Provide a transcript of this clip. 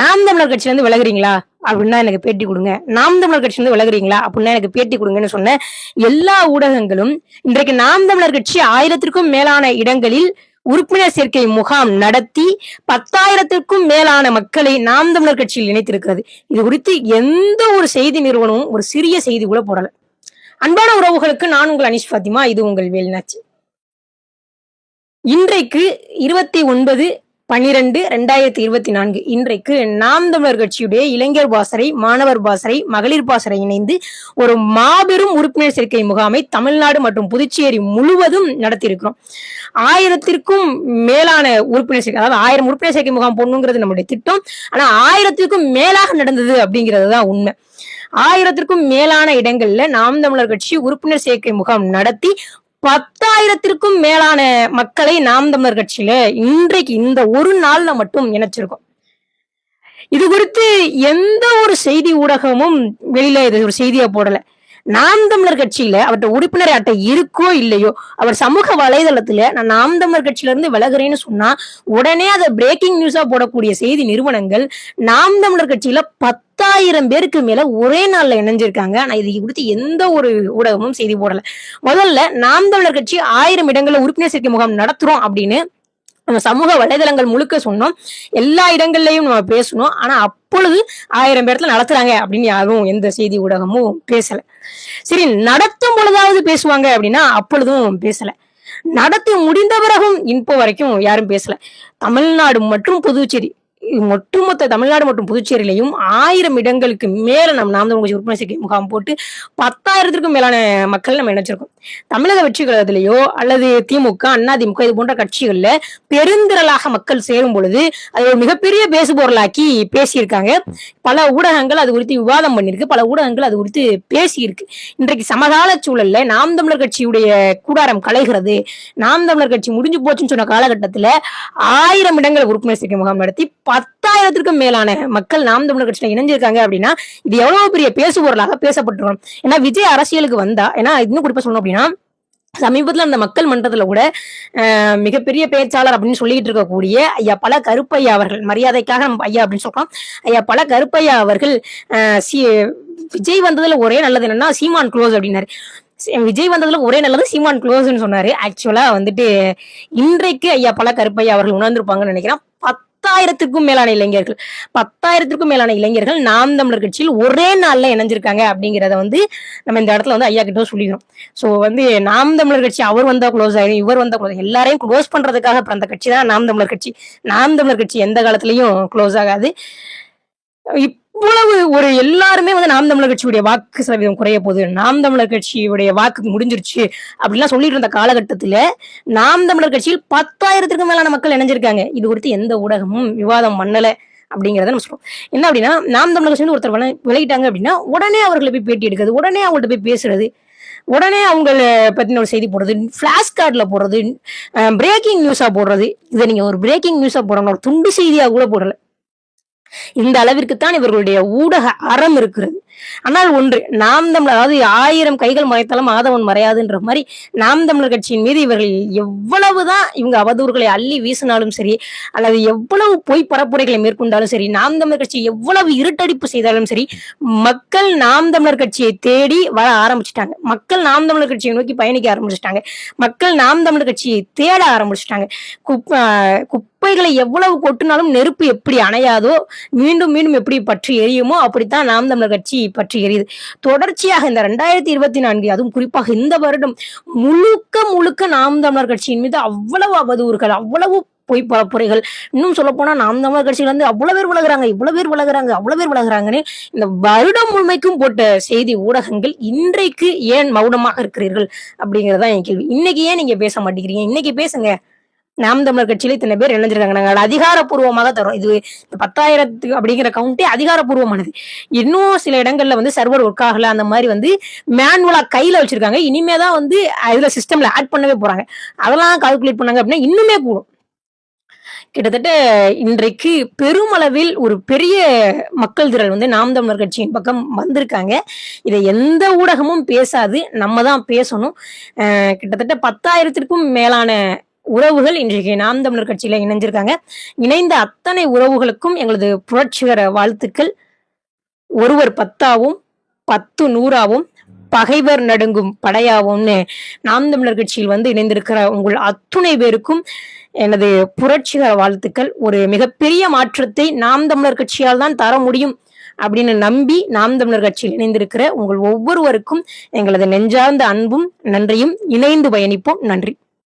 நாம் தமிழர் கட்சியிலேருந்து விலகுறீங்களா? அப்படின்னா எனக்கு பேட்டி கொடுங்க. நாம் தமிழர் கட்சியிலேருந்து விலகுறீங்களா? அப்படின்னா எனக்கு பேட்டி கொடுங்கன்னு சொன்ன எல்லா ஊடகங்களும் இன்றைக்கு நாம் தமிழர் கட்சி ஆயிரத்திற்கும் மேலான இடங்களில் உறுப்பினர் சேர்க்கை முகாம் நடத்தி பத்தாயிரத்திற்கும் மேலான மக்களை நாம் தமிழர் கட்சியில் இணைத்திருக்கிறது. இது குறித்து எந்த ஒரு செய்தி நிறுவனமும் ஒரு சிறிய செய்தி கூட போடல. அன்பான உறவுகளுக்கு நான் உங்கள் அனிஷ் பாத்திமா இது உங்கள் வேலுநாச்சி. இன்றைக்கு இருபத்தி ஒன்பது பன்னிரண்டு ரெண்டாயிரத்தி இருபத்தி நான்கு. இன்றைக்கு நாம் தமிழர் கட்சியுடைய இளைஞர் பாசறை மாணவர் பாசறை மகளிர் பாசறை இணைந்து ஒரு மாபெரும் உறுப்பினர் சேர்க்கை முகாமை தமிழ்நாடு மற்றும் புதுச்சேரி முழுவதும் நடத்தியிருக்கிறோம். ஆயிரத்திற்கும் மேலான உறுப்பினர் சேர்க்கை அதாவது ஆயிரம் உறுப்பினர் சேர்க்கை முகாம் பொண்ணுங்கிறது நம்முடைய திட்டம். ஆனா ஆயிரத்திற்கும் மேலாக நடந்தது அப்படிங்கிறது தான் உண்மை. ஆயிரத்திற்கும் மேலான இடங்கள்ல நாம் தமிழர் கட்சி உறுப்பினர் சேர்க்கை முகாம் நடத்தி பத்தாயிரத்திற்கும் மேலான மக்களை நாம் தமிழர் கட்சியில இன்றைக்கு இந்த ஒரு நாள்ல மட்டும் இணைச்சிருக்கோம். இது குறித்து எந்த ஒரு செய்தி ஊடகமும் வெளியில இது ஒரு செய்தியா போடல. நாம் தமிழர் கட்சியில அவர்கிட்ட உறுப்பினர் அட்டை இருக்கோ இல்லையோ அவர் சமூக வலைதளத்துல நான் நாம் தமிழர் கட்சியில இருந்து விலகுறேன்னு சொன்னா உடனே அதை பிரேக்கிங் நியூஸா போடக்கூடிய செய்தி நிறுவனங்கள் நாம் தமிழர் கட்சியில பத்தாயிரம் பேருக்கு மேல ஒரே நாள்ல இணைஞ்சிருக்காங்க. ஆனா இது குறித்து எந்த ஒரு ஊடகமும் செய்தி போடல. முதல்ல நாம் தமிழர் கட்சி ஆயிரம் இடங்கள்ல உறுப்பினர் சேர்க்கை முகாம் நடத்துறோம் அப்படின்னு நம்ம சமூக வலைதளங்கள் முழுக்க சொன்னோம். எல்லா இடங்கள்லையும் நம்ம பேசணும் ஆனா அப்பொழுது ஆயிரம் பேர்த்துல நடத்துறாங்க அப்படின்னு யாரும் எந்த செய்தி ஊடகமும் பேசல. சரி நடத்தும் பொழுதாவது பேசுவாங்க அப்படின்னா அப்பொழுதும் பேசல. நடத்தி முடிந்த பிறகும் இப்போ வரைக்கும் யாரும் பேசல. தமிழ்நாடு மற்றும் புதுச்சேரி ஒட்டுமொத்த தமிழ்நாடு மற்றும் புதுச்சேரியிலையும் ஆயிரம் இடங்களுக்கு மேல நம்ம நாம் தமிழ் கட்சி உறுப்பினர் சேர்க்கை முகாம் போட்டு பத்தாயிரத்திற்கும் மேலான மக்கள் நம்ம இணைச்சிருக்கோம். தமிழக வெற்றி கழகத்திலேயோ அல்லது திமுக அண்ணா திமுக இது போன்ற கட்சிகள்ல பெருந்திரளாக மக்கள் சேரும் பொழுது அது ஒரு மிகப்பெரிய பேசுபொருளாக்கி பேசியிருக்காங்க. பல ஊடகங்கள் அது குறித்து விவாதம் பண்ணிருக்கு பல ஊடகங்கள் அது குறித்து பேசியிருக்கு. இன்றைக்கு சமகால சூழல்ல நாம் தமிழர் கட்சியுடைய கூடாரம் கலைகிறது. நாம் தமிழர் கட்சி முடிஞ்சு போச்சுன்னு சொன்ன காலகட்டத்துல ஆயிரம் இடங்களை உறுப்பினர் சேர்க்கை முகாம் நடத்தி பத்தாயிரத்திற்கும் மேலான மக்கள் நாம் தமிழர் கட்சியில இணைஞ்சிருக்காங்க அப்படின்னா இது எவ்வளவு பெரிய பேசுபொருளாக பேசப்பட்டிருக்கும்? ஏன்னா விஜய் அரசியலுக்கு வந்தா ஏன்னா இன்னும் குறிப்பா சொல்லணும் அப்படின்னா சமீபத்துல அந்த மக்கள் மன்றத்துல கூட மிகப்பெரிய பேச்சாளர் அப்படின்னு சொல்லிட்டு இருக்கக்கூடிய ஐயா பல கருப்பையா அவர்கள் மரியாதைக்காக நம்ம ஐயா அப்படின்னு சொல்றோம். ஐயா பல கருப்பையா அவர்கள் சி- விஜய் வந்ததுல ஒரே நல்லது என்னன்னா சீமான் க்ளோஸ் அப்படின்னாரு. விஜய் வந்ததுல ஒரே நல்லது சீமான் க்ளோஸ்ன்னு சொன்னாரு. ஆக்சுவலா வந்துட்டு இன்றைக்கு ஐயா பல கருப்பையா அவர்கள் உணர்ந்திருப்பாங்கன்னு நினைக்கிறேன். பத்தாயிரத்துக்கும் மேலான இளைஞர்கள். பத்தாயிரத்திற்கும் மேலான இளைஞர்கள் நாம் தமிழர் கட்சியில் ஒரே நாள்ல இணைஞ்சிருக்காங்க அப்படிங்கிறத வந்து நம்ம இந்த இடத்துல வந்து ஐயா கிட்ட சொல்லிக்கிறோம். சோ வந்து நாம் தமிழர் கட்சி அவர் வந்தா க்ளோஸ் ஆயிரும் இவர் வந்தா க்ளோஸ் எல்லாரையும் க்ளோஸ் பண்றதுக்காக பிறந்த கட்சி தான் நாம் தமிழர் கட்சி. நாம் தமிழர் கட்சி எந்த காலத்திலையும் க்ளோஸ் ஆகாது. இவ்வளவு ஒரு எல்லாருமே வந்து நாம் தமிழர் கட்சியுடைய வாக்கு சதவீதம் குறைய போகுது. நாம் தமிழர் கட்சியுடைய வாக்கு முடிஞ்சிருச்சு அப்படிலாம் சொல்லிட்டு இருந்த காலகட்டத்தில் நாம் தமிழர் கட்சியில் பத்தாயிரத்திற்கும் மேலான மக்கள் இணைஞ்சிருக்காங்க. இது குறித்து எந்த ஊடகமும் விவாதம் பண்ணலை அப்படிங்கிறத நம்ம சொல்றோம். என்ன அப்படின்னா நாம் தமிழர் கட்சி ஒருத்தர் விளையிட்டாங்க அப்படின்னா உடனே அவர்களை போய் பேட்டி எடுக்கிறது உடனே அவங்கள்ட்ட போய் பேசுறது உடனே அவங்கள பத்தின ஒரு செய்தி போடுறது ஃபிளாஷ் கார்டில் போடுறது பிரேக்கிங் நியூஸாக போடுறது. இதை நீங்கள் ஒரு பிரேக்கிங் நியூஸாக போடணும். ஒரு துண்டு செய்தியாக கூட போடல. இந்த அளவிற்குத்தான் இவர்களுடைய ஊடக அறம் இருக்கிறது. ஆனால் ஒன்று நாம் தமிழர் அதாவது ஆயிரம் கைகள் மறைத்தாலும் ஆதவன் மறையாதுன்ற மாதிரி நாம் தமிழர் கட்சியின் மீது இவர்கள் எவ்வளவுதான் இவங்க அவதூறுகளை அள்ளி வீசினாலும் சரி அல்லது எவ்வளவு பொய் பரப்புரைகளை மேற்கொண்டாலும் சரி நாம் தமிழர் கட்சி எவ்வளவு இருட்டடிப்பு செய்தாலும் சரி மக்கள் நாம் தமிழர் கட்சியை தேடி வர ஆரம்பிச்சிட்டாங்க. மக்கள் நாம் தமிழர் கட்சியை நோக்கி பயணிக்க ஆரம்பிச்சிட்டாங்க. மக்கள் நாம் தமிழர் கட்சியை தேட ஆரம்பிச்சிட்டாங்க. குப் குப்பைகளை எவ்வளவு கொட்டினாலும் நெருப்பு எப்படி அணையாதோ மீண்டும் மீண்டும் எப்படி பற்றி எரியுமோ அப்படித்தான் நாம் தமிழர் கட்சி பற்றி எரியுது. தொடர்ச்சியாக இந்த ரெண்டாயிரத்தி இருபத்தி நான்கு அதுவும் குறிப்பாக இந்த வருடம் முழுக்க முழுக்க நாம் தமிழர் கட்சியின் மீது அவ்வளவு அவதூறுகள் அவ்வளவு பொய் பரப்புரைகள் இன்னும் சொல்ல போனா நாம் தமிழர் கட்சியில இருந்து அவ்வளவு பேர் விலகுறாங்க இவ்வளவு பேர் விலகுறாங்க அவ்வளவு பேர் விலகுறாங்கன்னு இந்த வருடம் முழுமைக்கும் போட்ட செய்தி ஊடகங்கள் இன்றைக்கு ஏன் மௌனமாக இருக்கிறீர்கள் அப்படிங்கறதான் என் கேள்வி. இன்னைக்கு ஏன் நீங்க பேச மாட்டேங்கிறீங்க? இன்னைக்கு பேசுங்க. நாம் தமிழர் கட்சியில இத்தனை பேர் இணைஞ்சிருக்காங்க. நாங்கள் அதிகாரப்பூர்வமாக தரோம் இது பத்தாயிரத்துக்கு அப்படிங்கிற கவுண்டே அதிகாரப்பூர்வமானது. இன்னும் சில இடங்கள்ல வந்து சர்வர் ஒர்க் ஆகல. அந்த மாதிரி வந்து மேனுவலா கையில வச்சிருக்காங்க. இனிமே தான் வந்து இதுல சிஸ்டம்ல ஆட் பண்ணவே போறாங்க. அதெல்லாம் கால்குலேட் பண்ணாங்க அப்படின்னா இன்னுமே கூடும். கிட்டத்தட்ட இன்றைக்கு பெருமளவில் ஒரு பெரிய மக்கள் திரள் வந்து நாம் தமிழர் கட்சியின் பக்கம் வந்திருக்காங்க. இதை எந்த ஊடகமும் பேசாது. நம்ம தான் பேசணும். கிட்டத்தட்ட பத்தாயிரத்திற்கும் மேலான உறவுகள் இன்றைக்கு நாம் தமிழர் கட்சியில இணைஞ்சிருக்காங்க. இணைந்த அத்தனை உறவுகளுக்கும் எங்களது புரட்சிகர வாழ்த்துக்கள். ஒருவர் பத்தாவும் பத்து நூறாவும் பகைவர் நடுங்கும் படையாவும்னு நாம் தமிழர் கட்சியில் வந்து இணைந்திருக்கிற உங்கள் அத்துணை பேருக்கும் எனது புரட்சிகர வாழ்த்துக்கள். ஒரு மிகப்பெரிய மாற்றத்தை நாம் தமிழர் கட்சியால் தான் தர முடியும் அப்படின்னு நம்பி நாம் தமிழர் கட்சியில் இணைந்திருக்கிற உங்கள் ஒவ்வொருவருக்கும் எங்களது நெஞ்சார்ந்த அன்பும் நன்றியும் இணைந்து பயணிப்போம். நன்றி.